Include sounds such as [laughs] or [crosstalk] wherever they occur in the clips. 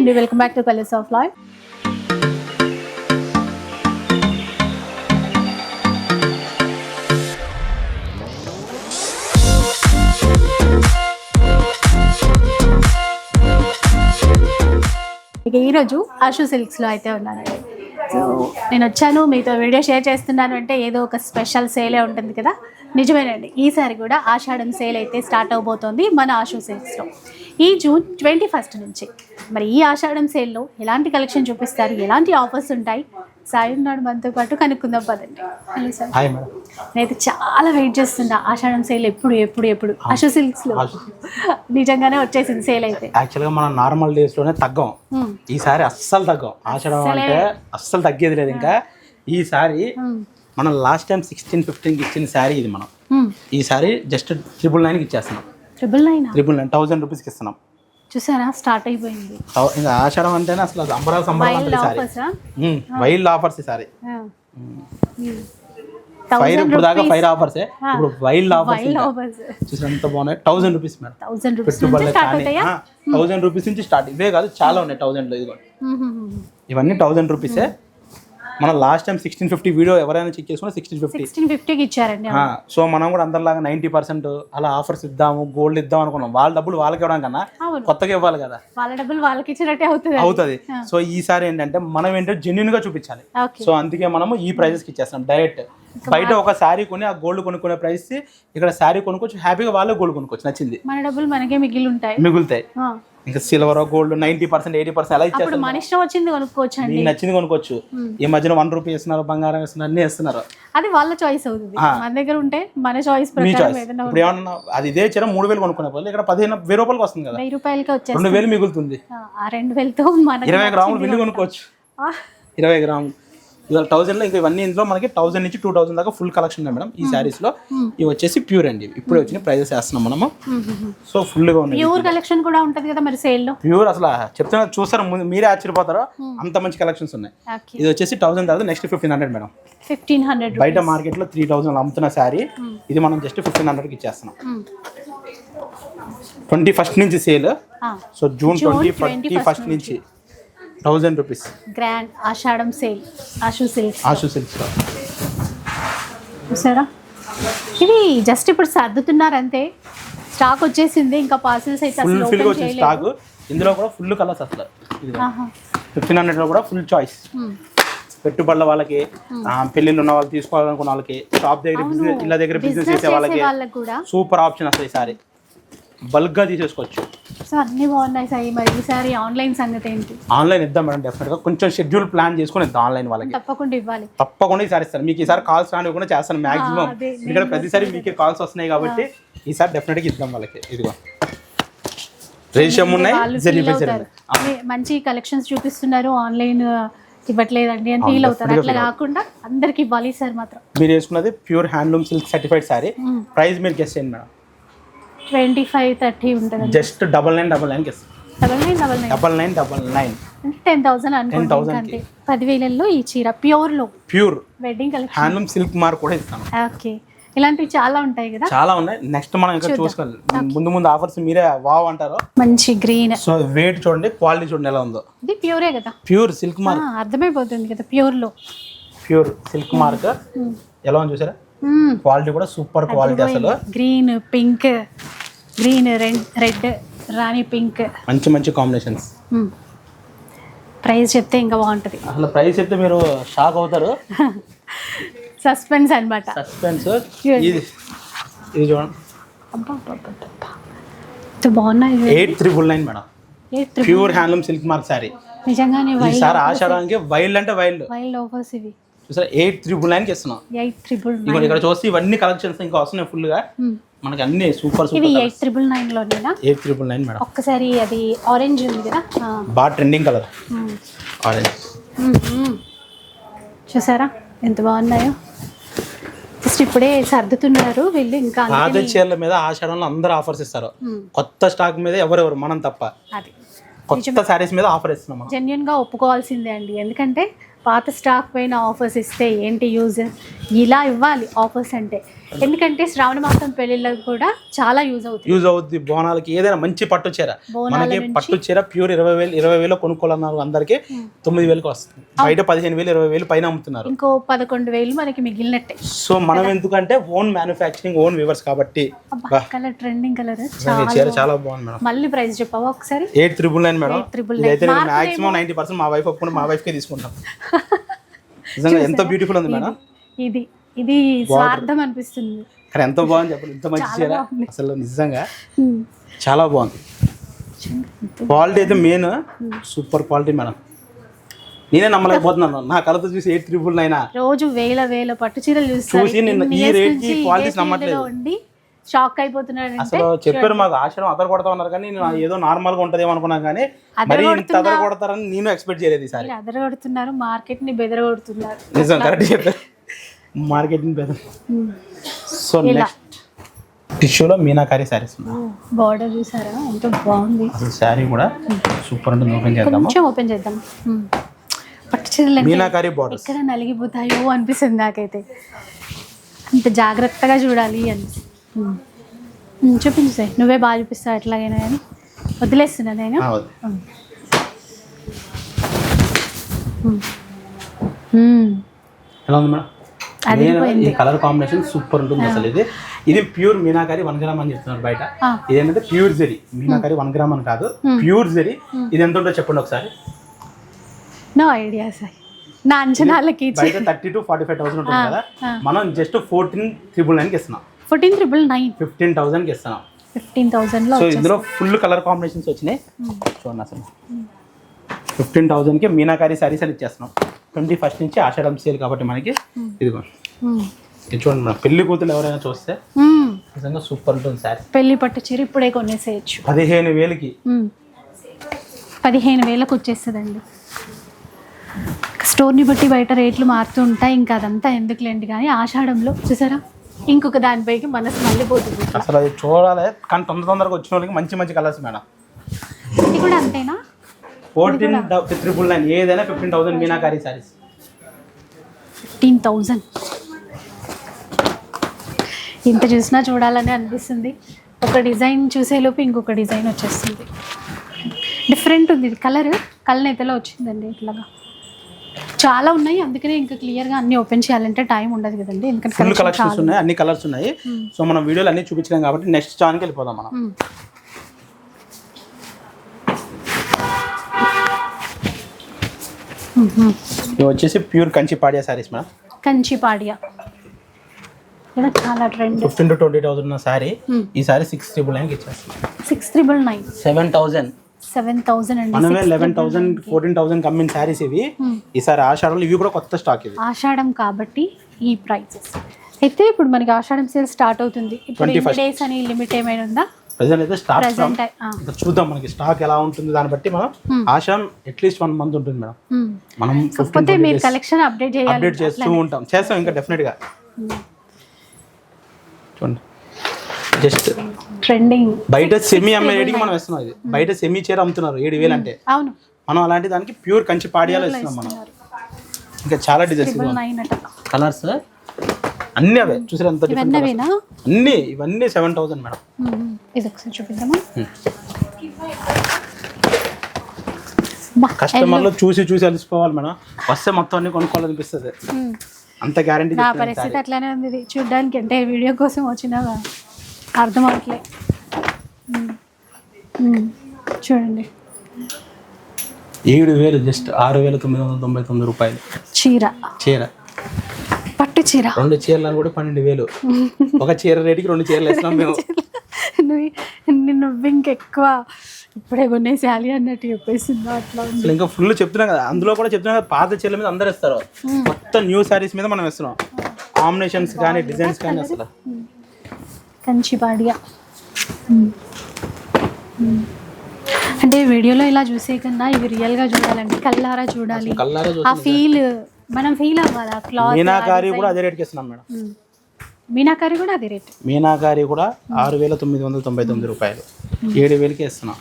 అండి welcome back to colours of life ఇక ఈరోజు ఆషు సిల్క్స్లో అయితే ఉన్నానండి సో నేను వచ్చాను మీతో వీడియో షేర్ చేస్తున్నాను అంటే ఏదో ఒక స్పెషల్ సేలే ఉంటుంది కదా? నిజమేనండి. ఈసారి కూడా ఆషాఢం సేల్ అయితే స్టార్ట్ అవబోతోంది మన ఆషు సిల్క్స్లో ఈ జూన్ ట్వంటీ ఫస్ట్ నుంచి. మరి ఈ ఆషాఢం సేల్లో ఎలాంటి కలెక్షన్ చూపిస్తారు? ఎలాంటి ఆఫర్స్ ఉంటాయి? సాయి ఉన్నాడు మనతో పాటు కనుక్కుందాం పదండి. హలో సార్ నేనైతే చాలా వెయిట్ చేస్తున్నా ఆషాఢం సేల్ ఎప్పుడు ఎప్పుడు ఎప్పుడు? ఆషు సిల్క్స్లో నిజంగానే వచ్చేసింది సేల్ అయితే. యాక్చువల్గా మనం నార్మల్ డేస్లోనే తగ్గం. Hmm. ఈసారి అస్సలు తగ్గం. ఆచడం అంటే అస్సలు తగ్గేది లేదు ఇంకా. ఈసారి Hmm. మనం లాస్ట్ టైం సిక్స్టీన్ ఫిఫ్టీన్కి ఇచ్చిన శారీ ఇది మనం. Hmm. ఈసారి జస్ట్ ట్రిపుల్ నైన్కి ఇచ్చేస్తున్నాం. Triple nine triple nine thousand రూపీస్కి ఇస్తున్నాం. చూసారా? స్టార్ట్ అయిపోయింది. ఇంకా ఆషాఢం అంటేనే అసలు సంబరాలు సంబరాలు వైల్డ్ ఆఫర్సా వైల్డ్ ఆఫర్స్ ఈసారి ఫైర్ థౌసండ్ ఇప్పుడు దాకా ఫైర్ ఆఫర్సే ఇప్పుడు వైల్డ్ ఆఫర్స్ వైల్డ్ ఆఫర్స్ చూసి ఎంత బాగున్నాయి? Thousand rupees madam. Thousand rupees thousand rupees నుంచి స్టార్ట్ ఇవే కాదు చాలా ఉన్నాయి థౌసండ్లో ఇదిగో. ఇవన్నీ థౌసండ్ రూపీసే మనం last time sixteen fifty video ఎవరైనా చెక్ చేసుకున్నా సిక్స్టీన్ ఫిఫ్టీ సిక్స్టీన్ ఫిఫ్టీకి ఇచ్చారండి సో మనం కూడా అందరిలాగా నైంటీ పర్సెంట్ అలా ఆఫర్స్ ఇద్దాము గోల్డ్ ఇద్దాం అనుకున్నాం. వాళ్ళ డబ్బులు వాళ్ళకి ఇవ్వడం కన్నా కొత్తగా ఇవ్వాలి కదా. వాళ్ళ డబ్బులు వాళ్ళకి ఇచ్చినట్టే అవుతుంది. అవుతుంది. సో ఈసారి ఏంటంటే మనం ఏంటంటే జెన్యున్గా చూపించాలి. సో అందుకే మనము ఈ ప్రైజెస్కి ఇచ్చేస్తాం డైరెక్ట్ బయట ఒక శారీ కొని ఆ గోల్డ్ కొనుక్కునే ప్రైస్ ఇక్కడ శారీ కొనుక్కోవచ్చు హ్యాపీగా వాళ్ళే గోల్డ్ కొనుక్కోవచ్చు నచ్చింది. మన డబ్బులు మనకే మిగిలి ఉంటాయి మిగులుతాయి. ఇంకా silver gold ninety percent eighty percent అలా ఇచ్చేస్తాం మన ఇష్టం వచ్చింది కొనుక్కోవచ్చు అండి నచ్చింది కొనుక్కోవచ్చు. ఈ మధ్యన వన్ రూపీ ఇస్తున్నారు బంగారం ఇస్తున్నారు అన్ని ఇస్తున్నారు అది వాళ్ళ చాయిస్ అవుతుంది. మన దగ్గర ఉంటే మన చాయిస్ ప్రకారం ఇప్పుడు ఏమన్నా అది ఇదే చీర మూడు వేలు కొనుక్కునే బదులు ఇక్కడ పదిహేను వెయ్యి రూపాయలకి వస్తుంది కదా. వెయ్యి రూపాయలకి వచ్చేసి రెండు వేలు మిగులుతుంది. ఆ రెండు వేలతో మనకి ఇరవై గ్రాములు బిల్లు కొనుక్కోవచ్చు. ఇరవై గ్రాములు. ఇవాళ థౌసండ్లో ఇంకా ఇవన్నీ ఇందులో మనకి థౌసండ్ నుంచి టూ థౌసండ్ దాకా ఫుల్ కలెక్షన్ ఉన్నాయి మేడం ఈ శారీస్లో. ఇవి వచ్చేసి ప్యూర్ అండి. ఇప్పుడే వచ్చిన ప్రైజెస్ వేస్తున్నాం మనము. సో ఫుల్గా ఉన్నాయి. ప్యూర్ కలెక్షన్ కూడా ఉంటది కదా మరి సేల్లో? ప్యూర్ అసలు చెప్తున్నా చూస్తారు? మీరే ఆశ్చర్యపోతారు? అంత మంచి కలెక్షన్స్ ఉన్నాయి. ఇది వచ్చేసి థౌసండ్ తర్వాత next fifteen hundred madam. Fifteen hundred బయట మార్కెట్లో త్రీ థౌసండ్ అమ్ముతున్న శారీ ఇది మనం జస్ట్ ఫిఫ్టీన్ హండ్రెడ్కి ఇచ్చేస్తున్నాం. ట్వంటీ ఫస్ట్ నుంచి sale so June twenty twenty first నుంచి. Thousand rupees. Grand Ashadham sale Ashu silks Ashu silks చూసారా? ఇది జస్ట్ ఇప్పుడు సర్దుతున్నారు అంతే స్టాక్ వచ్చేసింది ఇంకా పార్సిల్స్ అయితే ఫుల్ ఫిల్ వచ్చింది స్టాక్. ఇందులో కూడా ఫుల్ కలర్స్ అసలు. ఫిఫ్టీన్ హండ్రెడ్లో కూడా ఫుల్ చాయిస్. పెట్టుబడుల వాళ్ళకి పెళ్ళిళ్ళు ఉన్న వాళ్ళు తీసుకోవాలనుకున్న వాళ్ళకి షాప్ దగ్గర బిజినెస్ ఇళ్ళ దగ్గర బిజినెస్ చేసే వాళ్ళకి సూపర్ ఆప్షన్ అసలు ఈసారి బల్క్గా తీసేసుకోవచ్చు. సో అన్ని బాగున్నాయి సాయి. మరి ఈసారి ఆన్లైన్ సంగతి ఏంటి? ఆన్లైన్ ఇద్దాం మేడం డెఫినెట్గా కొంచెం షెడ్యూల్ ప్లాన్ చేసుకుని ఇద్దాం ఆన్లైన్ వాళ్ళకి. తప్పకుండా ఇవ్వాలి. తప్పకుండా ఈసారి ఇస్తాను మీకు ఈసారి కాల్స్ రానివ్వకుండా చేస్తాను మాక్సిమం ఇక్కడ ప్రతిసారి మీకే కాల్స్ వస్తున్నాయి కాబట్టి ఈసారి డెఫినెట్గా ఇద్దాం వాళ్ళకి. ఇదిగో. ఉన్నాయి. మంచి కలెక్షన్స్ చూపిస్తున్నారు. ఆన్లైన్ ఇవ్వట్లేదండి అని ఫీల్ అవుతారు. అట్లా కాకుండా అందరికి ఇవ్వాలి సార్ మాత్రం. మీరు వేసుకున్నది pure handloom silk certified sari price మీరు గెస్ట్ చేయండి మేడం. ట్వంటీ ఫైవ్ థర్టీ ఉంటుంది just double nine double nine double nine double nine. Double nine double nine. అంటే టెన్ థౌసండ్ అనుకోండి 10,000 ఇంకా అంతే పదివేలలో ఈ చీర ప్యూర్లో. Pure. Wedding collection handloom silk mark కూడా ఇస్తాను. ఓకే. ఇలాంటివి చాలా ఉంటాయి కదా? చాలా ఉన్నాయి. నెక్స్ట్ మనం ఇంకా చూసుకోవాలి. ముందు ముందు ఆఫర్స్ మీరే వావ్ అంటారు. మంచి గ్రీన్ సో వెయిట్ చూడండి క్వాలిటీ చూడండి ఎలా ఉందో. ఇది ప్యూరే కదా? ప్యూర్ సిల్క్ మార్క్ అర్థమైపోతుంది కదా ప్యూర్లో ప్యూర్ సిల్క్ మార్క్ ఎలా ఉంది చూసారా? క్వాలిటీ కూడా సూపర్ క్వాలిటీ అసలు. Green pink green red red rani pink. మంచి మంచి కాంబినేషన్స్. ప్రైస్ చెప్తే ఇంకా బాగుంటుంది. అసలు ప్రైస్ చెప్తే మీరు షాక్ అవుతారు. [laughs] సస్పెన్స్ అనమాట సస్పెన్స్. ఇది ఇది చూడండి. బాగున్నాయి eight triple nine madam. Pure handloom silk mark sari నిజంగానే ఈసారి ఆషాఢానికి వైల్డ్ అంటే వైల్డ్ వైల్డ్ ఆఫర్స్ ఇవి. చూసారా? ఎయిట్ త్రిబుల్ నైన్కి ఇస్తున్నాం. ఎయిట్ ఇదిగో ఇక్కడ చూస్తే ఇవన్నీ కలెక్షన్స్ ఇంకా వస్తున్నాయి full గా. మనకి అన్ని సూపర్ ఇవి సూపర్ ఎయిట్ ట్రిపుల్ నైన్లోనేనా ఎయిట్ త్రిబుల్ నైన్ మేడం ఒక్కసారి అది ఆరెంజ్ ఉంది కదా. బాగా ట్రెండింగ్ కలర్. ఆరెంజ్. చూసారా? ఎంత బాగున్నాయో. జస్ట్ ఇప్పుడే సర్దుతున్నారు వీళ్ళు ఇంకా పాత చీరల మీద ఆషాఢంలో అందరూ ఆఫర్స్ ఇస్తారు. కొత్త స్టాక్ మీద ఎవరెవరు మనం తప్ప. అది. కొత్త శారీస్ మీద ఆఫర్ ఇస్తున్నాం మనం. జెన్యున్గా ఒప్పుకోవాల్సిందే అండి. ఎందుకంటే పాత స్టాక్ పైన ఆఫర్స్ ఇస్తే ఏంటి యూజ్ ఇలా ఇవ్వాలి ఆఫర్స్ అంటే. ఎందుకంటే శ్రావణ మాసం పెళ్ళిళ్ళకి కూడా చాలా యూజ్ అవుతుంది. యూజ్ అవుద్ది. బోనాలకి ఏదైనా మంచి పట్టు చీర. మనకి పట్టు చీర ప్యూర్ ఇరవై వేలు ఇరవై వేలు కొనుక్కోవాలన్నారు అందరికి తొమ్మిది వేలకు వస్తుంది. బయట పదిహేను వేలు ఇరవై వేలు పైన అమ్ముతున్నారు. ఇంకో పదకొండు వేలు మనకి మిగిలినట్టే. సో మనం ఎందుకంటే ఓన్ మ్యానుఫ్యాక్చరింగ్ ఓన్ వివర్స్ కాబట్టి. కలర్ ట్రెండింగ్ కలర్ చీర చాలా బాగుంది మేడం. మళ్ళీ ప్రైస్ చెప్పావా ఒకసారి? Eight triple nine madam. 899. ఇదైతే నేను మార్కులు మాక్సిమం నైన్టీ పర్సెంట్ మా వైఫ్ ఒప్పుకుని మా వైఫ్కే తీసుకుంటాం. [laughs] నిజంగా ఎంత బ్యూటిఫుల్ ఉంది మేడం. ఇది. ఇది స్వార్థం అనిపిస్తుంది. కానీ ఎంత బాగుంది చెప్పండి. ఇంత మంచి చీర. అసలు నిజంగా. చాలా బాగుంది. క్వాలిటీ అయితే మెయిన్ సూపర్ క్వాలిటీ మేడం నేనే నమ్మలేకపోతున్నాను. నా కళతో చూసి ఎయిట్ త్రిబుల్ నైన్. రోజు వేల వేల పట్టు చీరలు చూసి నిన్న ఈ years rate కి నుంచి ఇదే qualities field నమ్మట్లేదు. షాక్ అయిపోతున్నాడు అసలు చెప్పారు మాకు ఆశ్రమం అదర కొడతా ఉన్నారు కానీ నేను ఏదో నార్మల్గా ఉంటదేమో అనుకున్నాను కానీ మరి ఇంత అదర కొడతారని నేను ఎక్స్పెక్ట్ చేయలేదు ఈసారి. మీరు అదరగొడుతున్నారు మార్కెట్ని బెదరగొడుతున్నారు నిజం కరెక్ట్ చెప్పారు. మార్కెటింగ్ పెద్ద. ఉమ్. సో నెక్స్ట్ టిష్యూలో మీనాకారి శారీస్ ఉన్నాయి. బార్డర్ చూసారా? ఎంత బాగుంది. అసలు శారీ కూడా సూపర్ ఉంటుంది. ఓపెన్ చేద్దాము? కొంచెం ఓపెన్ చేద్దాం. పట్టు చీరలు మీనాకారి బార్డర్స్ ఎక్కడ నలిగిపోతాయో అనిపిస్తుంది నాకైతే. అంత జాగ్రత్తగా చూడాలి అని. చూపించు సార్ నువ్వే బాగా చూపిస్తావు ఎట్లాగైనా కానీ. వదిలేస్తున్నా నేను. ఎలా ఉంది మేడం? ఈ కలర్ కాంబినేషన్ సూపర్ ఉంటుంది అసలు ఇది. ఇది ప్యూర్ మీనాకారి వన్ గ్రామ్ అని చెప్తున్నారు బయట. ఇదేంటంటే pure zari meenakari one gram అని కాదు. ప్యూర్ జెరీ ఇది ఎంత ఉంటుందో చెప్పండి ఒకసారి. No idea sir. నా అంచనాలకి బయట thirty to forty five thousand ఉంటుంది కదా. మనం జస్ట్ ఫోర్టీన్ త్రిబుల్ నైన్కి ఇస్తున్నాం. Fourteen triple nine. ఫిఫ్టీన్ థౌసండ్కి ఇస్తున్నాం. ఫిఫ్టీన్ థౌజండ్లో సో ఇందులో ఫుల్ కలర్ కాంబినేషన్స్ వచ్చినాయి. చూడండి అసలు. ఫిఫ్టీన్ థౌసండ్కి మీనాకారి శారీస్ అని ఇచ్చేస్తున్నాం. ట్వంటీ ఫస్ట్ నుంచి ఆషాఢం సేల్ కాబట్టి మనకి ఇదిగో. ఇది చూడండి మేడం పెళ్ళి కూతురు ఎవరైనా చూస్తే నిజంగా సూపర్ ఉంటుంది శారీ పెళ్ళి పట్టు చీర ఇప్పుడే కొనేసేయచ్చు. పదిహేను వేలకి. పదిహేను వేలకు వచ్చేస్తుందండి. స్టోర్ని బట్టి బయట రేట్లు మారుతూ ఉంటాయి ఇంకా అదంతా ఎందుకులేండి కానీ ఆషాఢంలో చూసారా? ఇంకొక దానిపైకి మనసు మళ్ళీ పోతుంది అసలు అది చూడాలి కానీ తొందర తొందరగా వచ్చిన వాళ్ళకి మంచి మంచి కలర్స్ మేడం. ఇది కూడా అంతేనా? ఫోర్టీన్ త్రిపుల్ నైన్ ఏదైనా fifteen thousand meenakari saris fifteen thousand. ఇంత చూసినా చూడాలని అనిపిస్తుంది. ఒక డిజైన్ చూసేలోపు ఇంకొక డిజైన్ వచ్చేస్తుంది. డిఫరెంట్ ఉంది. ఇది కలర్ కళ్ళనైతేలో వచ్చిందండి ఇట్లాగా. చాలా ఉన్నాయి. అందుకనే ఇంకా క్లియర్గా అన్ని ఓపెన్ చేయాలంటే టైం ఉండదు కదండి. ఎందుకంటే ఫుల్ collection కలెక్షన్స్ చాలా. ఉన్నాయి. అన్ని కలర్స్ ఉన్నాయి. సో మనం వీడియోలు అన్ని చూపించలేం కాబట్టి నెక్స్ట్ ఛానల్కి వెళ్ళిపోదాం మనం. ఇవి వచ్చేసి ప్యూర్ కంచి పాడియా శారీస్ మేడం. కంచి పాడియా. చాలా trend fifteen to twenty thousand ఉన్న Hmm. ఈ శారీ సిక్స్ ట్రిపుల్ నైన్కి ఇచ్చేస్తాం six triple nine seven thousand seven thousand అండి మనమే లెవెన్ థౌసండ్ ఫోర్టీన్ థౌసండ్ కమ్మిన శారీస్ ఇవి. ఈసారి ఆషాఢంలో ఇవి కూడా కొత్త స్టాక్ ఇవి. ఆషాఢం కాబట్టి ఈ ప్రైజెస్ అయితే ఇప్పుడు మనకి ఆషాఢం సేల్ స్టార్ట్ అవుతుంది. ఇప్పుడు ఎన్ని డేస్ అని లిమిట్ ఏమైనా ఉందా? ప్రజెంట్ అయితే స్టాక్ ఇంకా చూద్దాం మనకి స్టాక్ ఎలా ఉంటుంది దాన్ని బట్టి మనం Ashadham at least one month ఉంటుంది మేడం. మనం కాకపోతే మీరు కలెక్షన్ అప్డేట్ చేయాలి. అప్డేట్ చేస్తూ ఉంటాం. చేస్తాం ఇంకా డెఫినెట్గా చూడండి. జస్ట్ ట్రెండింగ్ బయట సెమీ అమ్మే రేటుకి మనం ఇస్తున్నాం ఇది. బయట సెమీ చీర అమ్ముతున్నారు ఏడు వేలు అంటే. అవును. మనం అలాంటి దానికి ప్యూర్ కంచి పాడియాలో ఇస్తున్నాం మనం. ఇంకా చాలా డిజైన్స్ కలర్స్ అన్నీ అవే. చూసారు ఎంత అన్నీ ఇవన్నీ సెవెన్ థౌసండ్ మేడం. ఇది ఒకసారి చూపిద్దామా? కస్టమర్లు చూసి చూసి అలసిపోవాలి మేడం. వస్తే మొత్తం అన్ని కొనుక్కోవాలనిపిస్తుంది. అంత గ్యారంటీ నా పరిస్థితి అట్లానే ఉంది. చూడ్డానికి అంటే వీడియో కోసం వచ్చినా అర్థం అవట్లే. చూడండి. ఏడు వేలు జస్ట్ ఆరు వేల తొమ్మిది వందల తొంభై తొమ్మిది రూపాయలు. చీర. చీర. పట్టు చీర. రెండు చీరలు కూడా పన్నెండు వేలు. ఒక చీర రేటుకి రెండు చీరలు వేస్తున్నాం మేము. నువ్వు ఇంకెక్కువ. ఇప్పుడే కొనేసేయాలి అన్నట్టు చెప్పేసింది అట్లా అసలు ఇంకా ఫుల్ చెప్తున్నాం కదా అందులో కూడా చెప్తున్నాం కదా పాత చీరల మీద అందరు ఇస్తారు మొత్తం న్యూ శారీస్ మీద మనం ఇస్తున్నాం కాంబినేషన్స్ కానీ డిజైన్స్ కానీ అసలు. కంచి పాడియా మ్మ్. మ్మ్. అంటే వీడియోలో ఇలా చూసే కన్నా ఇవి రియల్గా చూడాలండి కళ్ళారా చూడాలి. కల్లారా ఆ ఫీల్ మనం ఫీల్ అవ్వాలి ఆ క్లాత్ మీనాకారి కూడా అదే రేట్కి ఇస్తున్నాం మేడం. మీనాకారి కూడా అదే రేట్ మీనాకారి కూడా ఆరు వేల తొమ్మిది వందల తొంభై తొమ్మిది రూపాయలు. ఏడు వేలకి ఇస్తున్నాం.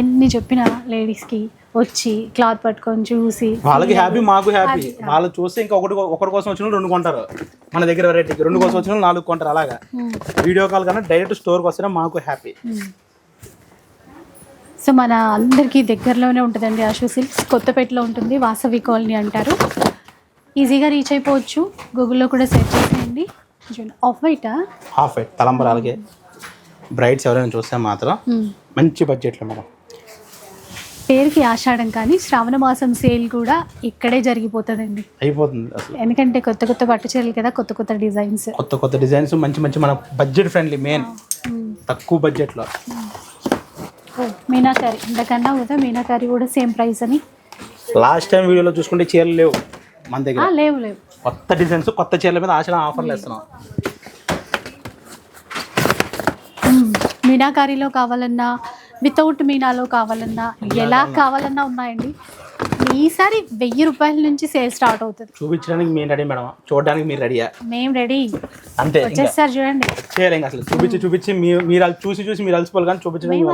ఎన్ని చెప్పినా లేడీస్కి వచ్చి క్లాత్ పట్టుకొని చూసి వాళ్ళకి హ్యాపీ మాకు హ్యాపీ వాళ్ళు చూస్తే ఇంకా ఒకటి ఒకరి కోసం వచ్చిన రెండు కొంటారు. మన దగ్గర వెరైటీకి రెండు కోసం వచ్చిన నాలుగు కొంటారు అలాగా. వీడియో కాల్ కన్నా డైరెక్ట్ స్టోర్కి వస్తేనే మాకు హ్యాపీ సో మన అందరికీ దగ్గరలోనే ఉంటుందండి ఆశు సిల్క్స్ కొత్తపేటలో ఉంటుంది వాసవి కాలనీ అంటారు. ఈజీగా రీచ్ అయిపోవచ్చు. గూగుల్లో కూడా సెర్చ్ చేసేయండి. ఆఫ్ వైటా హాఫ్ వైట్ తలంబరాలకి బ్రైడ్స్ ఎవరైనా చూస్తే మాత్రం మంచి బడ్జెట్లో మేడం. పేరుకి ఆషాఢం కానీ శ్రావణ మాసం సేల్ కూడా ఇక్కడే జరిగిపోతుందండి. అయిపోతుంది అసలు. ఎందుకంటే కొత్త కొత్త పట్టు చీరలు కదా కొత్త కొత్త డిజైన్స్ కొత్త కొత్త డిజైన్స్ మంచి మంచి మన బడ్జెట్ ఫ్రెండ్లీ మెయిన్ తక్కువ బడ్జెట్లో మీనాకారి. ఇంతకన్నా కదా మీనాకారి కూడా సేమ్ ప్రైస్ అని. లాస్ట్ టైం వీడియోలో చూసుకుంటే చీరలు లేవు. మన దగ్గర. లేవు లేవు. కొత్త డిజైన్స్ కొత్త చీరల మీద ఆశ ఆఫర్లు ఇస్తున్నాం. మీనాకారిలో కావాలన్నా వితౌట్ మీనాలో కావాలన్నా ఎలా కావాలన్నా ఉన్నాయండి. ఈసారి వెయ్యి రూపాయల నుంచి సేల్ స్టార్ట్ అవుతుంది. చూపించడానికి మేము రెడీ మేడం. చూడడానికి మీరు రెడీయా. మేము రెడీ. అంతే ఇంకా. వచ్చేస్తారు చూడండి. చేయాలి అసలు. చూపించి చూపించి మీరు చూసి చూసి మీరు అలసిపోవాలి కానీ చూపించడానికి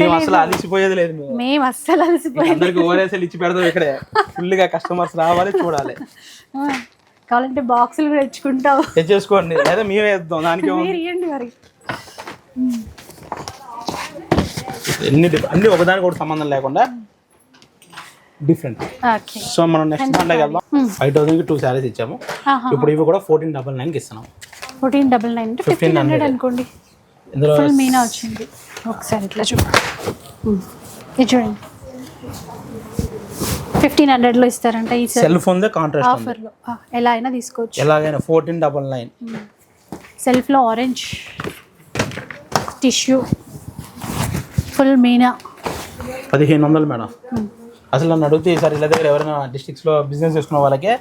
మేము అసలు అలసిపోయేది లేదు మేము. మేము అస్సలు అలసిపోయాం అందరికి ఓరేసలు ఇచ్చి పెడతాం ఇక్కడే. ఫుల్గా కస్టమర్స్ రావాలి చూడాలి. కావాలంటే బాక్సులు కూడా తెచ్చుకుంటావు. తెచ్చేసుకోండి. లేదా మేమే వేద్దాం దానికి? మీరు ఎన్ని అన్ని ఒకదానికి ఒకటి సంబంధం లేకుండా డిఫరెంట్ ఓకే సో మనం నెక్స్ట్ దాంట్లోకి వెళ్దాం ఫైవ్ థౌసండ్కి టూ శారీస్ ఇచ్చాము. ఇప్పుడు ఇవి కూడా ఫోర్టీన్ డబల్ నైన్కి ఇస్తున్నాం. ఫోర్టీన్ డబల్ నైన్ అంటే ఫిఫ్టీన్ హండ్రెడ్ అనుకోండి. ఇందులో ఫుల్ మీనా వచ్చింది. ఒకసారి ఇట్లా చూ మ్మ్. ఇది చూడండి. ఫిఫ్టీన్ హండ్రెడ్లో ఇస్తారంట ఈ సెల్ ఫోన్ దే కాంట్రాస్ట్ ఉంది. ఆఫర్లో ఎలా అయినా తీసుకోవచ్చు. ఎలాగైనా ఫోర్టీన్ డబల్ నైన్ సెల్ఫ్లో ఆరెంజ్ టిష్యూ ఫుల్ మీనా. పదిహేను వందలు మేడం. అసలు నన్ను అడిగితే ఈసారి ఇలా దగ్గర ఎవరైనా డిస్ట్రిక్ట్స్లో బిజినెస్ చేసుకున్న వాళ్ళకే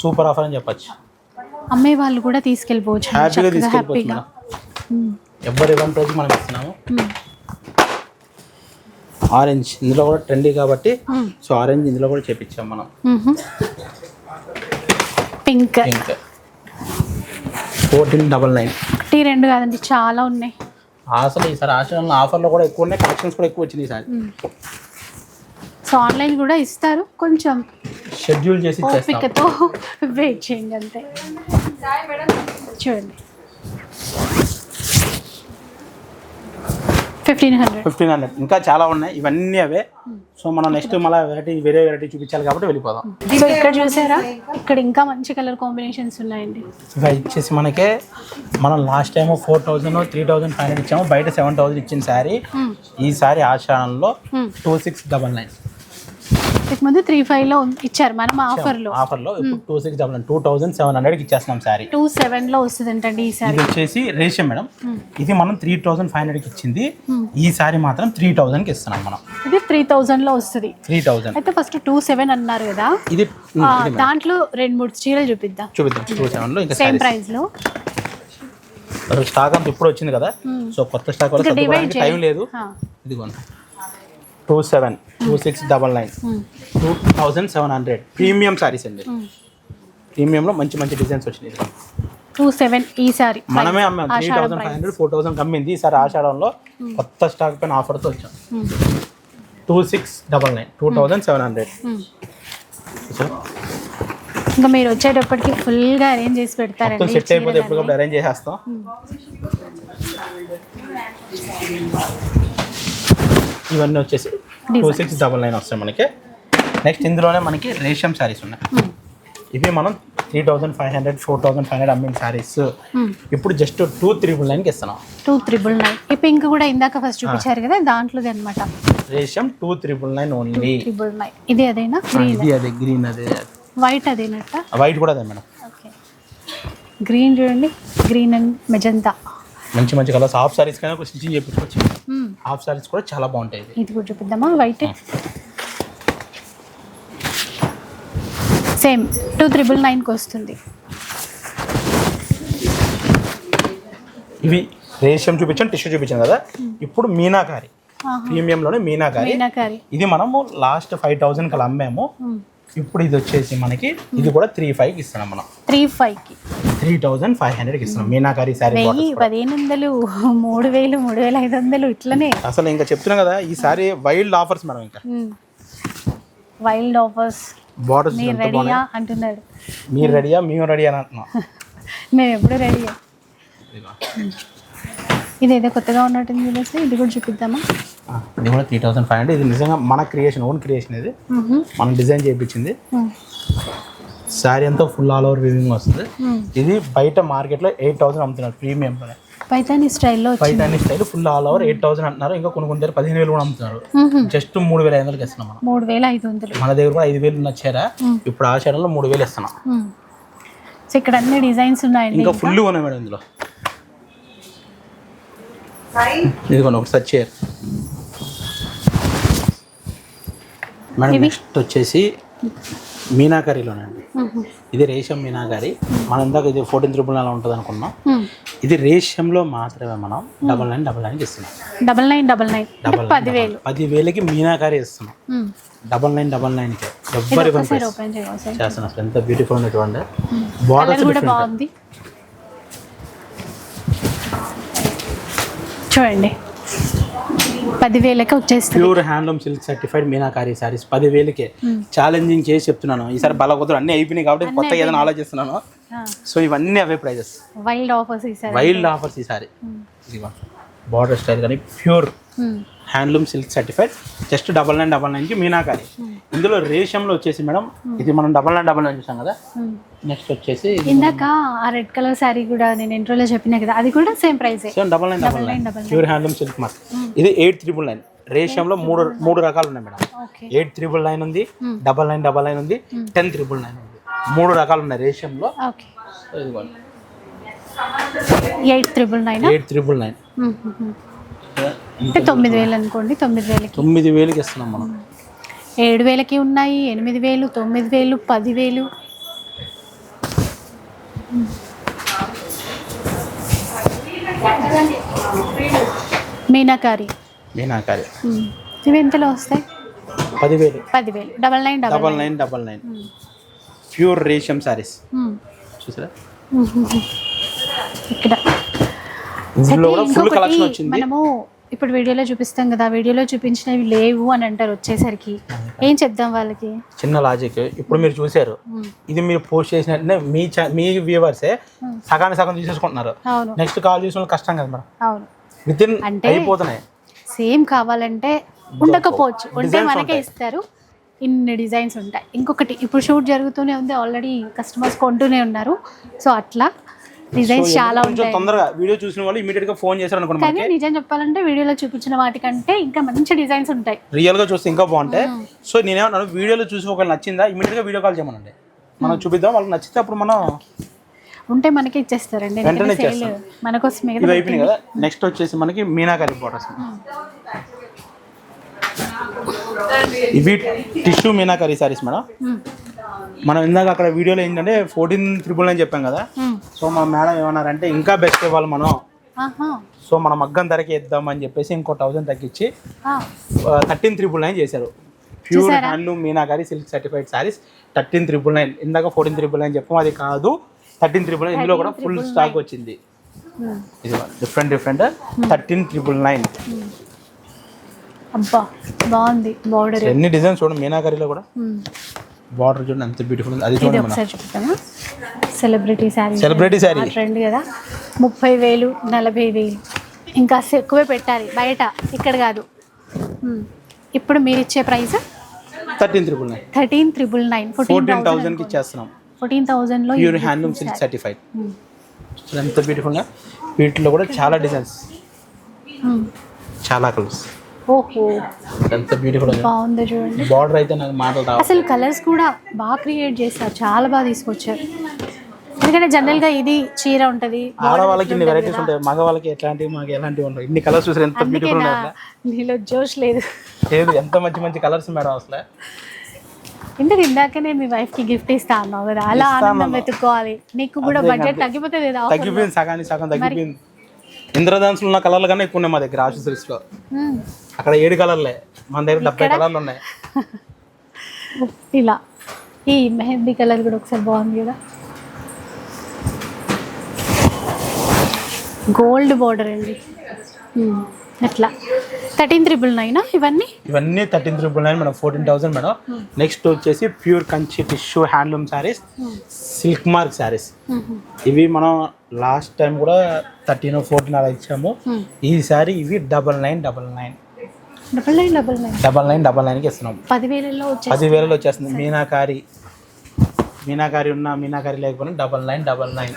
సూపర్ ఆఫర్ అని చెప్పొచ్చు. అమ్మే వాళ్ళు కూడా తీసుకెళ్ళిపోవచ్చు. హ్యాపీగా తీసుకెళ్ళిపోవచ్చు మేడం. ఎవరు ఇవ్వని ప్రైస్ మనం ఇస్తున్నాము. ఆరెంజ్ ఇందులో కూడా ట్రెండీ కాబట్టి. సో ఆరెంజ్ ఇందులో కూడా చేపించాం మనం. Pink pink fourteen double nine ఒకటి రెండు కాదండి చాలా ఉన్నాయి. అసలు ఈసారి ఆశ్రమంలో ఆఫర్లు కూడా ఎక్కువ ఉన్నాయి కలెక్షన్స్ కూడా ఎక్కువ వచ్చినాయి ఈసారి. సో ఆన్లైన్ కూడా ఇస్తారు. కొంచెం షెడ్యూల్ చేసి ఓపికతో వెయిట్ చేయండి అంతే. చూడండి. ఫిఫ్టీన్ హండ్రెడ్ ఫిఫ్టీన్ హండ్రెడ్ ఇంకా చాలా ఉన్నాయి. ఇవన్నీ అవే. సో మనం నెక్స్ట్ మళ్ళీ వెరైటీ వేరే వెరైటీ చూపించాలి కాబట్టి వెళ్ళిపోదాం. సో ఇక్కడ చూసారా? ఇక్కడ ఇంకా మంచి కలర్ కాంబినేషన్స్ ఉన్నాయండి. ఇవి ఇచ్చేసి మనకే మనం last time four thousand three thousand five hundred ఇచ్చాము. బయట సెవెన్ థౌసండ్ ఇచ్చిన శారీ Hmm. ఈసారి ఆషాఢంలో Hmm. Two six double nine ఇంతకు ముందు త్రీ ఫైవ్లో ఇచ్చారు మనం ఆఫర్లో ఆఫర్లో ఇప్పుడు two six double two thousand seven హండ్రెడ్కి ఇచ్చేస్తున్నాం శారీ టూ సెవెన్లో వస్తుందంటండి ఈ ఇది సారీ వచ్చేసి రేషియం మేడం. ఇది మనం త్రీ థౌసండ్ ఫైవ్ హండ్రెడ్కి ఇచ్చింది. ఈ సారీ మాత్రం త్రీ థౌసండ్కి ఇస్తున్నాం మనం. ఇది త్రీ థౌజండ్లో వస్తుంది. త్రీ థౌసండ్ అయితే ఫస్ట్ టూ సెవెన్ అన్నారు కదా. ఇది దాంట్లో రెండు మూడు చీరలు చూపిద్దాం. చూపిద్దాం. టూ సెవెన్లో ఇంకా సేమ్. ప్రైస్లో అసలు స్టాక్ అంతా ఇప్పుడు వచ్చింది కదా. సో కొత్త స్టాక్ టైం లేదు. ఇదిగోండి. Two seven two six double nine two thousand seven hundred premium saris అండి. ప్రీమియంలో మంచి మంచి డిజైన్స్ వచ్చినాయి. టూ సెవెన్ ఈ సారీ మనమే అమ్మాం. Three thousand five hundred four thousand అమ్మింది ఈసారి ఆషాఢంలో కొత్త స్టాక్ పైన ఆఫర్తో వచ్చాం. Two six double nine two thousand seven hundred ఇంకా మీరు వచ్చేటప్పటికి ఫుల్గా అరేంజ్ చేసి పెడతారండి సెట్ అయిపోతే ఎప్పటికప్పుడు అరేంజ్ చేసేస్తాం. ఇవన్నీ వచ్చేసి టూ సిక్స్ డబల్ నైన్ వస్తాయి మనకి. నెక్స్ట్ ఇందులోనే మనకి రేషం శారీస్ ఉన్నాయి. ఇవి మనం three thousand five hundred four thousand five hundred అమ్మిన శారీస్. ఇప్పుడు జస్ట్ టూ త్రిబుల్ నైన్కి ఇస్తున్నాం. టూ త్రిబుల్ నైన్ ఈ పింక్ కూడా ఇందాక ఫస్ట్ చూపించారు కదా దాంట్లోది అనమాట resham two triple nine only triple nine ఇది అదేనా? గ్రీన్ ఇది అదే గ్రీన్ అదే. వైట్ అదేనట్ట వైట్ కూడా అదే మేడం. గ్రీన్ చూడండి. గ్రీన్ అండ్ మెజంతా మంచి మంచి కలర్స్. హాఫ్ శారీస్ కైనా ఒక స్టిచ్చింగ్ హాఫ్ శారీస్ కూడా చాలా బాగుంటాయి. ఇది కూడా చూపిద్దామా? వైట్ సేమ్ టూ త్రిబుల్ నైన్కి వస్తుంది. ఇవి రేషం చూపించాను టిష్యూ చూపించాను కదా? ఇప్పుడు మీనాకారి. ప్రీమియంలోనే మీనాకారి. ఇది మనము లాస్ట్ ఫైవ్ థౌసండ్ కల్లా అమ్మాము. ఇప్పుడు ఇది వచ్చేసి మనకి ఇది కూడా త్రీ ఫైవ్కి ఇస్తున్నాం మనం. త్రీ ఫైవ్కి త్రీ థౌజండ్ ఫైవ్ హండ్రెడ్కి ఇస్తున్నాం. మీనాకారి శారీ వెయ్యి పదిహేను వందలు మూడు వేలు మూడు వేల ఐదు వందలు ఇట్లనే. అసలు ఇంకా చెప్తున్నాం కదా ఈ సారీ వైల్డ్ ఆఫర్స్ మేడం ఇంకా. వైల్డ్ ఆఫర్స్ బార్డర్స్ మీరు రెడీయా అంటున్నాడు. మీరు రెడీయా మేము రెడీ అని అంటున్నాం. [laughs] మేము ఎప్పుడు రెడీ ఇదిగో. ఇది ఏదో కొత్తగా ఉన్నట్టుంది చూడేసి ఇది కూడా చూపిద్దామా? ఇది కూడా త్రీ థౌసండ్ ఫైవ్ హండ్రెడ్ ఇది నిజంగా మన క్రియేషన్ ఓన్ క్రియేషన్ ఇది. మనం డిజైన్ చేయించింది శారీ అంతా ఫుల్ ఆల్ ఓవర్ వివింగ్ వస్తుంది. ఇది బయట మార్కెట్లో ఎయిట్ థౌసండ్ అమ్ముతున్నారు ప్రీమియం పైతాని స్టైల్లో Paithani style full all over eight thousand అంటున్నారు. ఇంకా కొన్ని కొన్ని దగ్గర పదిహేను వేలు కూడా అమ్ముతున్నారు. జస్ట్ మూడు వేల ఐదు వందలకి ఇస్తున్నాం మనం. మూడు వేల ఐదు వందలు. మన దగ్గర కూడా ఐదు వేలు ఉన్న చీర. ఇప్పుడు ఆ చీరలో మూడు వేలు ఇస్తున్నాం. సో ఇక్కడ అన్ని డిజైన్స్ ఉన్నాయండి ఇంకా ఫుల్ ఉన్నాయి మేడం ఇందులో. ఇదిగోండి ఒకటి సర్చ్ చేయరు మేడం నెక్స్ట్ వచ్చేసి మీనాకరీలోనండి. ఇది రేషం మీనాకరి. మనం ఇందాక ఇది ఫోర్టీన్ త్రిపుల్ నెల ఉంటుంది అనుకున్నాం. ఇది రేషంలో మాత్రమే మనం డబల్ నైన్ డబల్ నైన్కి ఇస్తున్నాం. Double nine double nine double పదివేలు. పది వేలకి మీనాకరి ఇస్తున్నాం. డబల్ నైన్ డబల్ నైన్కి ఇది ఎవ్వరి ఒకసారి ఓపెన్ చేయాలి సార్? చేస్తాను అసలు ఎంత బ్యూటిఫుల్ ఉన్నటువంటి కలర్ బార్డర్స్ కూడా బాగుంది. చూడండి. పదివేలకి వచ్చేస్తుంది. Pure handloom silk certified meenakari saris పదివేలకే. Challenging చేసి చెప్తున్నాను. ఈసారి బలకొద్దురు అన్ని అయిపోయినాయి కాబట్టి కొత్తగా ఏదైనా ఆలోచిస్తున్నాను. సో ఇవన్నీ అవే ప్రైజెస్ వైల్డ్ ఆఫర్స్ ఇస్తారు వైల్డ్ ఆఫర్స్ ఈసారి బార్డర్ స్టైల్ కానీ pure. Handloom silk certified just double nine double నైన్కి మీనాకారి. ఇందులో రేషంలో వచ్చేసి మేడం ఇది మనం డబల్ నైన్ డబల్ నైన్ చూసాం కదా. నెక్స్ట్ వచ్చేసి ఇందాక ఆ రెడ్ కలర్ శారీ కూడా నేను ఇంట్రోలో చెప్పినా కదా అది కూడా same ప్రైజే so double nine double nine pure handloom silk mark ఇది ఎయిట్ త్రిబుల్ నైన్ రేషంలో మూడు మూడు రకాలు ఉన్నాయి మేడం. ఎయిట్ త్రిబుల్ నైన్ ఉంది డబల్ నైన్ డబల్ నైన్ ఉంది టెన్ త్రిబుల్ నైన్ ఉంది. మూడు రకాలు ఉన్నాయి రేషంలో. Eight triple nine eight triple nine అంటే తొమ్మిది వేలు అనుకోండి తొమ్మిది వేలకి. తొమ్మిది వేలకి ఇస్తున్నాం మనం. ఏడు వేలకి ఉన్నాయి ఎనిమిది వేలు తొమ్మిది వేలు పదివేలు. మీనాకారి. మీనాకారి. ఇవి ఎంతలో వస్తాయి? పదివేలు. పదివేలు. Double nine double nine. Double nine. Pure resham saris. చూసారా? ఇక్కడ. ఇందులో కూడా ఫుల్ ఇంకొకటి కలెక్షన్ వచ్చింది. మనము ఇప్పుడు వీడియోలో చూపిస్తాం కదా వీడియోలో చూపించినవి లేవు అని అంటారు వచ్చేసరికి. ఏం చెప్దాం వాళ్ళకి? చిన్న లాజిక్ ఇప్పుడు మీరు చూసారు. ఇది మీరు పోస్ట్ చేసిన మీ మీ వ్యూవర్సే సగాన్ని సగం తీసేసుకుంటున్నారు. అవును. నెక్స్ట్ కాల్ చేసిన కష్టం కదా మేడం. అవును. విత్ ఇన్ అంటే- అయిపోతున్నాయి. సేమ్ కావాలంటే ఉండకపోవచ్చు. ఉంటే మనకే. ఇస్తారు. ఇన్ని డిజైన్స్ ఉంటాయి. ఇంకొకటి ఇప్పుడు షూట్ జరుగుతూనే ఉంది. ఆల్రెడీ కస్టమర్స్ కొంటూనే ఉన్నారు. సో అట్లా డిజైన్స్ చాలా ఉంటాయి. తొందరగా వీడియో చూసిన వాళ్ళు ఇమీడియట్గా ఫోన్ చేశారు అనుకోండి కానీ నిజం చెప్పాలంటే వీడియోలో చూపించిన వాటికంటే ఇంకా మంచి డిజైన్స్ ఉంటాయి. రియల్గా చూస్తే ఇంకా బాగుంటాయి. సో నేనేమన్నాను వీడియోలో చూసి ఒకవేళ నచ్చిందా? ఇమీడియట్గా వీడియో కాల్ చేయమనండి. మనం చూపిద్దాం వాళ్ళకి నచ్చితే అప్పుడు మనం ఉంటే మనకి ఇచ్చేస్తారండి వెంటనే కదా. కదా నెక్స్ట్ వచ్చేసి మనకి మీనాకారి బోటర్స్ ఇవి టిష్యూ మీనాకారి సారీస్ మేడం. మనం ఇందాక అక్కడ వీడియోలో ఏంటంటే ఫోర్టీన్ త్రిబుల్ నైన్ చెప్పాం కదా. సో మా మేడం ఏమన్నారంటే ఇంకా బెస్ట్ ఇవ్వాలి మనం. సో మన మగ్గం ధరకి ఇద్దామని చెప్పేసి ఇంకో థౌసండ్ తగ్గించి. థర్టీన్ త్రిబుల్ నైన్ చేశారు. Pure handloom meenakari silk certified saris thirteen triple nine ఇందాక ఫోర్టీన్ త్రిబుల్ నైన్ చెప్పాం అది కాదు. థర్టీన్ త్రిబుల్ నైన్ ఇందులో కూడా ఫుల్ స్టాక్ వచ్చింది. ఇది different different thirteen triple nine అబ్బా బాగుంది బార్డర్ ఎన్ని డిజైన్స్ చూడండి మీనాకరీలో కూడా. బార్డర్ చూడండి ఎంత బ్యూటిఫుల్ అది ఇది చూడండి మనం. ఒకసారి celebrity sari celebrity sari trend కదా? ముప్పై వేలు నలభై వేలు. ఇంకా ఎక్కువే పెట్టాలి. బయట ఇక్కడ కాదు. ఇప్పుడు మీరు ఇచ్చే price thirteen triple nine thirteen triple nine fourteen థౌసండ్కి ఇచ్చేస్తున్నాం. ఫోర్టీన్ థౌజండ్లో ప్యూర్ హ్యాండ్లూమ్ సిల్క్ సర్టిఫైడ్ ఎంత బ్యూటిఫుల్గా వీటిలో కూడా చాలా డిజైన్స్ చాలా కలర్స్ ఓహో ఎంత బ్యూటిఫుల్ బాగుంది చూడండి. బార్డర్ అయితే నాకు మాటలు రావు. అసలు కలర్స్ కూడా బాగా క్రియేట్ చేస్తారు చాలా బాగా తీసుకొచ్చారు. ఎందుకంటే జనరల్గా ఇది చీర ఉంటుంది ఆడవాళ్ళకి ఇన్ని వెరైటీస్ ఉంటాయి మగవాళ్ళకి ఎట్లాంటివి మాకు ఎలాంటివి ఉంటాయి ఇన్ని కలర్స్ చూసారు ఎంత బ్యూటిఫుల్ నీలో జోష్ లేదు. లేదు ఎంత మంచి మంచి కలర్స్ మేడం అసలు. ఎందుకు ఇందాకనే మీ వైఫ్కి గిఫ్ట్ ఇస్తా అన్నావు కదా? అలా ఆనందం వెతుక్కోవాలి. నీకు కూడా బడ్జెట్. తగ్గిపోతుంది కదా లో. తగ్గిపోయింది సగానికి సగం తగ్గిపోయింది. ఇంద్రధనుసులు ఉన్న కలర్లు కన్నా ఎక్కువ ఉన్నాయి మా దగ్గర ఆశు సిల్క్స్లో. అక్కడ ఏడు కలర్లే. మన దగ్గర డెబ్బై కలర్లు ఉన్నాయి. [laughs] ఇలా. ఈ మెహందీ కలర్ కూడా ఒకసారి బాగుంది కదా. గోల్డ్ బార్డర్ అండి. అట్లా. థర్టీన్ త్రిబుల్ నైనా ఇవన్నీ? ఇవన్నీ thirteen triple nine madam fourteen thousand madam. Next వచ్చేసి pure Kanchi tissue handloom saris silk mark saris. ఇవి మనం లాస్ట్ టైం కూడా థర్టీన్ ఫోర్టీన్ అలా ఇచ్చాము. Hmm. ఈ శారీ ఇవి double nine double nine. Double nine double nine. Double nine double నైన్కి ఇస్తున్నాం. పదివేలలో పదివేలలో వచ్చేస్తుంది. మీనాకారి మీనాకారి ఉన్న మీనాకారి లేకపోయినా డబల్ నైన్ డబల్ నైన్.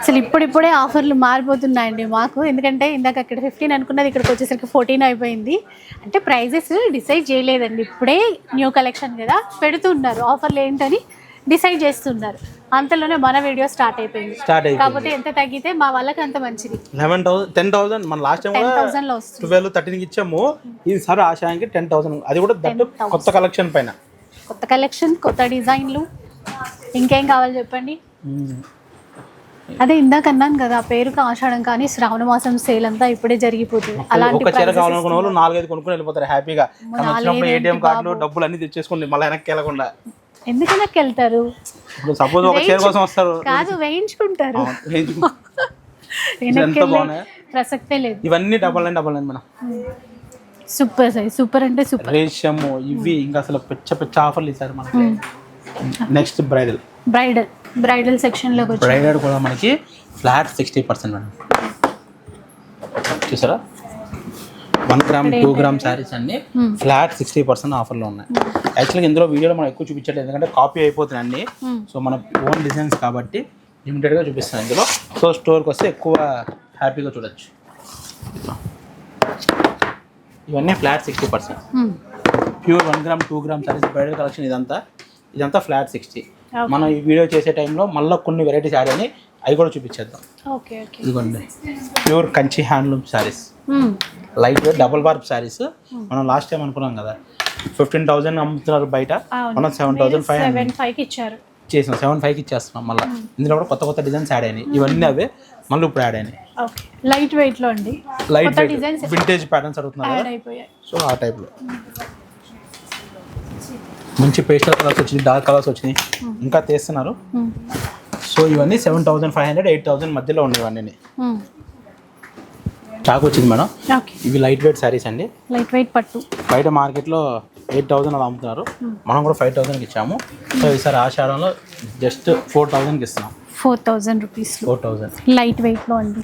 అసలు ఇప్పుడిప్పుడే ఆఫర్లు మారిపోతున్నాయండి మాకు. ఎందుకంటే ఇందాక అక్కడ ఫిఫ్టీన్ అనుకున్నది ఇక్కడికి వచ్చేసరికి ఫోర్టీన్ అయిపోయింది. అంటే ప్రైజెస్ డిసైడ్ చేయలేదండి. ఇప్పుడే న్యూ కలెక్షన్ కదా పెడుతున్నారు. ఆఫర్లు ఏంటని డిసైడ్ చేస్తున్నారు. అంతలోనే మన వీడియో స్టార్ట్ అయిపోయింది. స్టార్ట్ అయిపోయింది. కాకపోతే ఎంత తగ్గితే మా వాళ్ళకి అంత మంచిది. లెవెన్ థౌసండ్ టెన్ థౌసండ్ మన లాస్ట్ టైం థౌసండ్లో ట్వెల్వ్ థర్టీన్కి ఇచ్చాము. ఈసారి ఆశానికి టెన్ థౌసండ్. అది కూడా దట్టు కొత్త కలెక్షన్ పైన. కొత్త కలెక్షన్ కొత్త డిజైన్లు. ఇంకేం కావాలి చెప్పండి? అదే ఇందాక అన్నాను కదా ఆ పేరుకి ఆషాఢం కానీ శ్రావణ మాసం సేల్ అంతా ఇప్పుడే జరిగిపోతుంది. అలాంటి చీర కావాలనుకున్న వాళ్ళు నాలుగైదు కొనుక్కొని వెళ్ళిపోతారు హ్యాపీగా. ఏటీఎం కార్డులు డబ్బులు అన్ని తెచ్చేసుకోండి మళ్ళీ వెనక్కి వెళ్ళకుండా. ఎందుకన్నా వెళ్తారు? ఇప్పుడు సపోజ్ ఒక చీర కోసం వస్తారు. కాదు వేయించుకుంటారు. ఎంత బాగున్నాయి. ప్రసక్తే లేదు. ఇవన్నీ double nine double nine madam. Super size super అంటే సూపర్. రేషము ఇవి ఇంకా అసలు పిచ్చ పిచ్చ ఆఫర్లు ఇచ్చారు మనకి. Next bridal bridal bridal section వచ్చి. బ్రైడల్ కూడా మనకి ఫ్లాట్ సిక్స్టీ పర్సెంట్ మేడం. చూసారా? One gram two gram saris అన్ని. ఫ్లాట్ సిక్స్టీ పర్సెంట్ ఆఫర్లో ఉన్నాయి. యాక్చువల్గా ఇందులో వీడియోలో మనం ఎక్కువ చూపించట్లేదు ఎందుకంటే కాపీ అయిపోతున్నాయి అన్ని. Hmm. సో మన ఓన్ డిజైన్స్ కాబట్టి లిమిటెడ్గా చూపిస్తాను ఇందులో. సో స్టోర్కి వస్తే ఎక్కువ హ్యాపీగా చూడొచ్చు. ఇవన్నీ flat sixty percent. Hmm. Pure one gram two gram saris bridal collection ఇదంతా. ఇదంతా ఫ్లాట్ సిక్స్టీ. మనం ఈ వీడియో చేసే టైంలో మళ్ళీ కొన్ని వెరైటీస్ యాడ్ అని అవి కూడా చూపించేద్దాం. ఇదిగోండి. Pure Kanchi handloom saris. Light weight double barb saris మనం లాస్ట్ టైం అనుకున్నాం కదా. ఫిఫ్టీన్ థౌసండ్ అమ్ముతున్నారు బయట. మనం సెవెన్ థౌసండ్ ఫైవ్ సెవెన్ ఫైవ్కి ఇచ్చారు. చేసాం సెవెన్ ఫైవ్కి ఇచ్చేస్తున్నాం మళ్ళీ. ఇందులో కూడా కొత్త కొత్త డిజైన్స్ యాడ్ అయినాయి. ఇవన్నీ అవే మళ్ళీ ఇప్పుడు యాడ్ అయినాయి. లైట్ వెయిట్లో అండి. Light weight designs vintage patterns అడుగుతున్నారు సో ఆ టైప్లో. మంచి పేస్టల్ కలర్స్ వచ్చినాయి డార్క్ కలర్స్ వచ్చినాయి. ఇంకా తీస్తున్నారు. సో ఇవన్నీ seven thousand five hundred eight thousand మధ్యలో ఉన్నాయి ఇవన్నీ. చాకు వచ్చింది మేడం. ఇవి లైట్ వెయిట్ శారీస్ అండి. లైట్ వెయిట్ పట్టు. బయట మార్కెట్లో ఎయిట్ థౌసండ్ అలా అమ్ముతున్నారు. మనం కూడా ఫైవ్ థౌసండ్కి ఇచ్చాము. సో ఈసారి ఆషాఢంలో జస్ట్ ఫోర్ థౌసండ్కి ఇస్తున్నాం. Four thousand rupees four thousand light వెయిట్లో అండి.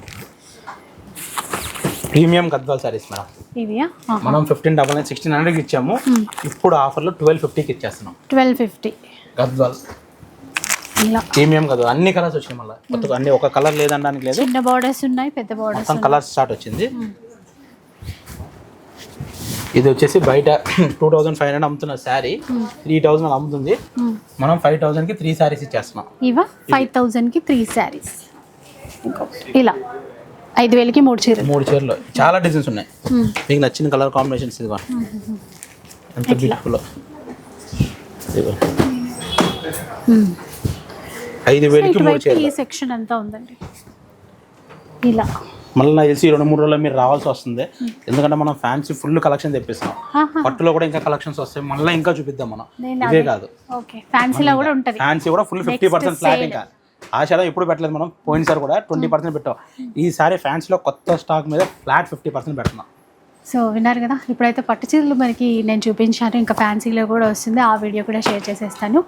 Premium Gadwal saris madam. ఇవియా? మనం ఫిఫ్టీన్ డబల్ నైన్ సిక్స్టీన్ హండ్రెడ్కి ఇచ్చాము. ఇప్పుడు ఆఫర్లో ట్వెల్వ్ ఫిఫ్టీకి ఇచ్చేస్తున్నాం. ట్వెల్వ్ ఫిఫ్టీ గద్వాల్ ఇలా. ప్రీమియం గద్వాల్ అన్ని కలర్స్ వచ్చినాయి మళ్ళీ. కొత్త అన్ని ఒక కలర్ లేదనడానికి లేదు. చిన్న బార్డర్స్ ఉన్నాయి పెద్ద బార్డర్స్ మొత్తం కలర్స్ స్టార్ట్ వచ్చింది. ఇది వచ్చేసి బయట టూ థౌజండ్ ఫైవ్ హండ్రెడ్ అమ్ముతున్న శారీ త్రీ థౌజండ్ అమ్ముతుంది. మనం ఫైవ్ థౌజండ్కి త్రీ శారీస్ ఇచ్చేస్తున్నాం. ఇవా? ఫైవ్ థౌజండ్కి త్రీ శారీస్ ఇలా. ఐదు వేలకి మూడు చీరలు. మూడు చీరలు. చాలా డిజైన్స్ ఉన్నాయి. మీకు నచ్చిన కలర్ కాంబినేషన్స్ ఇదిగో. ఎంత బ్యూటిఫుల్ ఇదిగో. ఐదు వేలకి మూడు ఈ సెక్షన్ అంతా ఉందండి. ఇలా. మళ్ళీ నాకు తెలిసి రెండు మూడు రోజుల్లో మీరు రావాల్సి వస్తుంది. ఎందుకంటే మనం ఫ్యాన్సీ ఫుల్ కలెక్షన్ తెప్పిస్తాం. పట్టులో కూడా ఇంకా కలెక్షన్స్ వస్తాయి. మళ్ళీ ఇంకా చూపిద్దాం మనం. ఇవే కాదు. ఓకే. ఫ్యాన్సీలో కూడా ఉంటుంది. ఫ్యాన్సీ కూడా ఫుల్ ఫిఫ్టీ పర్సెంట్ ఫ్లాట్ ఇంకా. ఆశాలో ఎప్పుడు పెట్టలేదు మనం. పోయినసారి కూడా ట్వంటీ పర్సెంట్ పెట్టాం. ఈసారి ఫ్యాన్స్లో కొత్త స్టాక్ మీద ఫ్లాట్ ఫిఫ్టీ పర్సెంట్ పెడుతున్నాం. సో విన్నారు కదా ఇప్పుడైతే పట్టు చీరలు మనకి నేను చూపించాను ఇంకా ఫ్యాన్సీలో కూడా వస్తుంది ఆ వీడియో కూడా షేర్ చేసేస్తాను.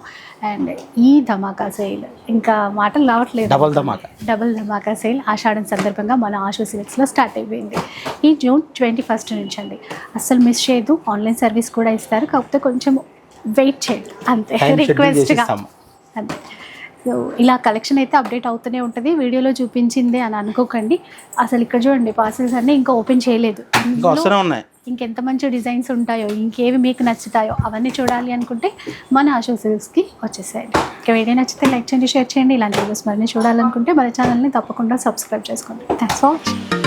అండ్ ఈ ధమాకా సేల్ ఇంకా మాటలు రావట్లేదు. Double dhamaka. Double dhamaka sale ఆషాఢం సందర్భంగా మన ఆషో సిల్క్స్లో స్టార్ట్ అయిపోయింది. ఈ జూన్ ట్వంటీ ఫస్ట్ నుంచి అండి. అస్సలు మిస్ చేయదు ఆన్లైన్ సర్వీస్ కూడా ఇస్తారు కాకపోతే కొంచెం వెయిట్ చేయండి. అంతే రిక్వెస్ట్గా. అంతే. ఇలా కలెక్షన్ అయితే అప్డేట్ అవుతూనే ఉంటుంది. వీడియోలో చూపించింది అని అనుకోకండి. అసలు ఇక్కడ చూడండి పార్సల్స్ అన్నీ ఇంకా ఓపెన్ చేయలేదు. ఇంకెంత మంచి డిజైన్స్ ఉంటాయో ఇంకేవి మీకు నచ్చుతాయో అవన్నీ చూడాలి అనుకుంటే మన ఆషో సిల్క్స్కి వచ్చేసేయండి. ఇంకా వీడియో నచ్చితే లైక్ చేయండి షేర్ చేయండి. ఇలాంటి వీడియోస్ మరిన్ని చూడాలనుకుంటే మన ఛానల్ని తప్పకుండా సబ్స్క్రైబ్ చేసుకోండి. Thanks for watching